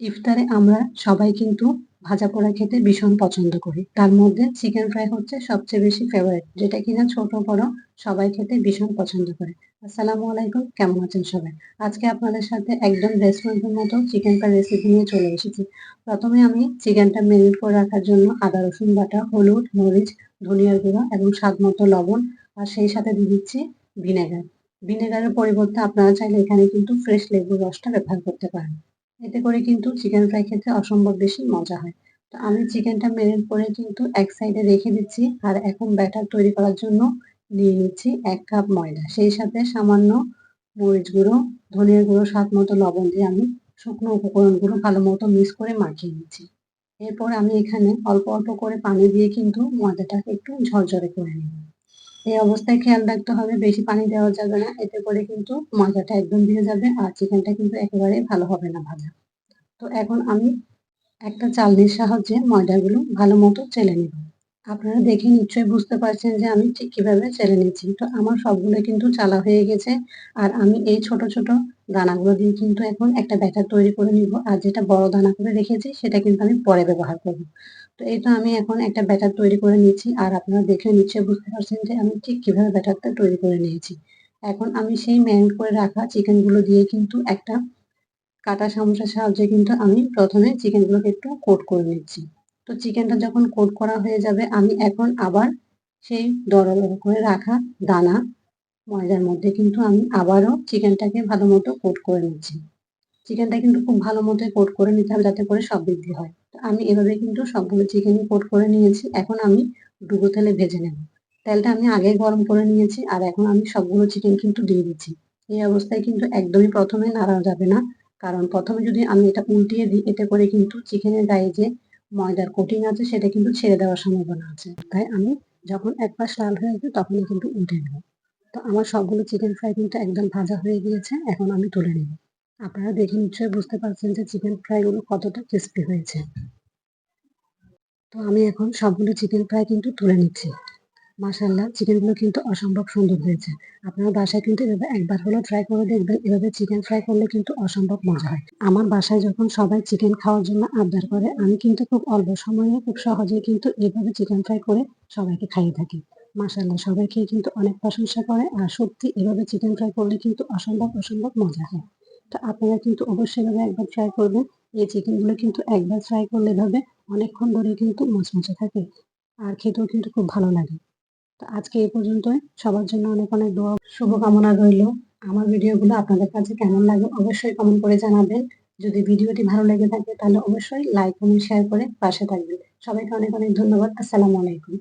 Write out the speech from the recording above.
ইফতারে আমরা সবাই কিন্তু ভাজা পোড়া খেতে ভীষণ পছন্দ করি। তার মধ্যে চিকেন ফ্রাই হচ্ছে সবচেয়ে বেশি ফেভারিট যেটা কিনা ছোট বড় সবাই খেতে ভীষণ পছন্দ করে। আসসালামু আলাইকুম, কেমন আছেন সবাই? আজকে আপনাদের সাথে একদম রেস্টুরেন্টের মতো চিকেন ফ্রাই রেসিপি নিয়ে চলে এসেছি। প্রথমে আমি চিকেনটা মেরিনেট করে রাখার জন্য আদা, রসুন বাটা, হলুদ, মরিচ, ধনিয়ার গুঁড়ো এবং স্বাদ মতো লবণ আর সেই সাথে দিয়ে দিচ্ছি ভিনেগার ভিনেগারের পরিবর্তে আপনারা চাইলে এখানে কিন্তু ফ্রেশ লেবুর রসটা ব্যবহার করতে পারেন। এতে করে কিন্তু চিকেন ফ্রাই খেতে অসম্ভব বেশি মজা হয়। তো আমি চিকেনটা মেরিনেট করে কিন্তু এক সাইডে রেখে দিচ্ছি আর এখন ব্যাটার তৈরি করার জন্য নিয়ে নিচ্ছি এক কাপ ময়দা। সেই সাথে সামান্য মরিচ গুঁড়ো ধনিয়ার গুঁড়ো, স্বাদ মতো লবণ দিয়ে আমি শুকনো উপকরণগুলো ভালো মতো মিক্স করে মাখিয়ে নিচ্ছি। এরপর আমি এখানে অল্প অল্প করে পানি দিয়ে কিন্তু ময়দাটাকে একটু ঝরঝরে করে নিব। এই অবস্থায় খেয়াল রাখতে হবে, বেশি পানি দেওয়া যাবে না, এতে করে কিন্তু ময়দাটা একদম দিয়ে যাবে আর চিকেনটা কিন্তু একেবারে ভালো হবে না ভাজা। তো এখন আমি একটা চালনির সাহায্যে ময়দাগুলো ভালো মতো চেলে নেব। আপনারা দেখে নিশ্চয়ই বুঝতে পারছেন যে আমি ঠিক কীভাবে চেলে নিচ্ছি তো আমার সবগুলো কিন্তু চালা হয়ে গেছে আর আমি এই ছোট ছোট দানাগুলো দিয়ে কিন্তু এখন একটা ব্যাটার তৈরি করে নিব। আর যেটা বড় দানা করে রেখেছি, সেটা কিন্তু আমি পরে ব্যবহার করব। তো এই তো আমি এখন একটা ব্যাটার তৈরি করে নিচ্ছি আর আপনারা দেখে নিশ্চয়ই বুঝতে পারছেন যে আমি ঠিক কীভাবে ব্যাটারটা তৈরি করে নিয়েছি। এখন আমি সেই ম্যারিনেট করে রাখা চিকেনগুলো দিয়ে কিন্তু একটা কাটা চামচের সাহায্যে কিন্তু আমি প্রথমে চিকেনগুলোকে একটু কোট করে নিচ্ছি। তো চিকেনটা যখন কোট করা হয়ে যাবে, আমি এখন আবার সেই দরল করে রাখা দানা ময়দার মধ্যে কিন্তু আমি আবারও চিকেনটাকে ভালো মতো কোট করে নিচ্ছি। চিকেনটা কিন্তু খুব ভালো মতো কোট করে নিতে হবে যাতে করে সব বৃদ্ধি হয়। তো আমি এভাবে কিন্তু সবগুলো চিকেনই কোট করে নিয়েছি, এখন আমি ডুবো তেলে ভেজে নেব। তেলটা আমি আগে গরম করে নিয়েছি আর এখন আমি সবগুলো চিকেন কিন্তু দিয়ে দিচ্ছি। এই অবস্থায় কিন্তু একদমই প্রথমে নাড়া যাবে না। কারণ প্রথমে যদি আমি এটা উল্টিয়ে দিই, এতে করে কিন্তু চিকেনের গায়ে যে ময়দার কোটিং আছে, সেটা কিন্তু ছেড়ে দেওয়ার সম্ভাবনা আছে। তাই আমি যখন একবার লাল হয়ে যাবে, তখনই কিন্তু উঠে নেব। তো আমার সবগুলো চিকেন ফ্রাই কিন্তু একদম ভাজা হয়ে গিয়েছে, এখন আমি তুলে নেব। আপনারা দেখে নিশ্চয়ই বুঝতে পারছেন যে চিকেন ফ্রাইগুলো কতটা ক্রিস্পি হয়েছে। তো আমি এখন সবগুলো চিকেন ফ্রাই কিন্তু তুলে নিচ্ছি। মাসাল্লাহ চিকেনগুলো কিন্তু অসম্ভব সুন্দর হয়েছে। আপনার বাসায় কিন্তু এভাবে একবার হলেও ট্রাই করে দেখবেন, এভাবে চিকেন ফ্রাই করলে কিন্তু অসম্ভব মজা হয়। আমার বাসায় যখন সবাই চিকেন খাওয়ার জন্য আবদার করে, আমি কিন্তু খুব অল্প সময়ে, খুব সহজেই কিন্তু এভাবে চিকেন ফ্রাই করে সবাইকে খাইয়ে থাকি। মাসাল্লাহ সবাই খেয়ে কিন্তু অনেক প্রশংসা করে, আর সত্যি এভাবে চিকেন ফ্রাই করলে কিন্তু অসম্ভব অসম্ভব মজা হয়। তো আপনারা কিন্তু অবশ্যই এভাবে একবার ট্রাই করবেন। এই চিকেনগুলো কিন্তু একবার ফ্রাই করলে এভাবে অনেকক্ষণ ধরে কিন্তু মচমচে থাকে, আর খেতেও কিন্তু খুব ভালো লাগে। তো আজকে এই পর্যন্তই। সবার জন্য অনেক অনেক দোয়া, শুভকামনা রইল। আমার ভিডিওগুলো আপনাদের কাছে কেমন লাগে অবশ্যই কমেন্ট করে জানাবেন। যদি ভিডিওটি ভালো লেগে থাকে তাহলে অবশ্যই লাইক কমেন্ট শেয়ার করে পাশে থাকবেন। সবাইকে অনেক অনেক ধন্যবাদ। আসসালামু আলাইকুম।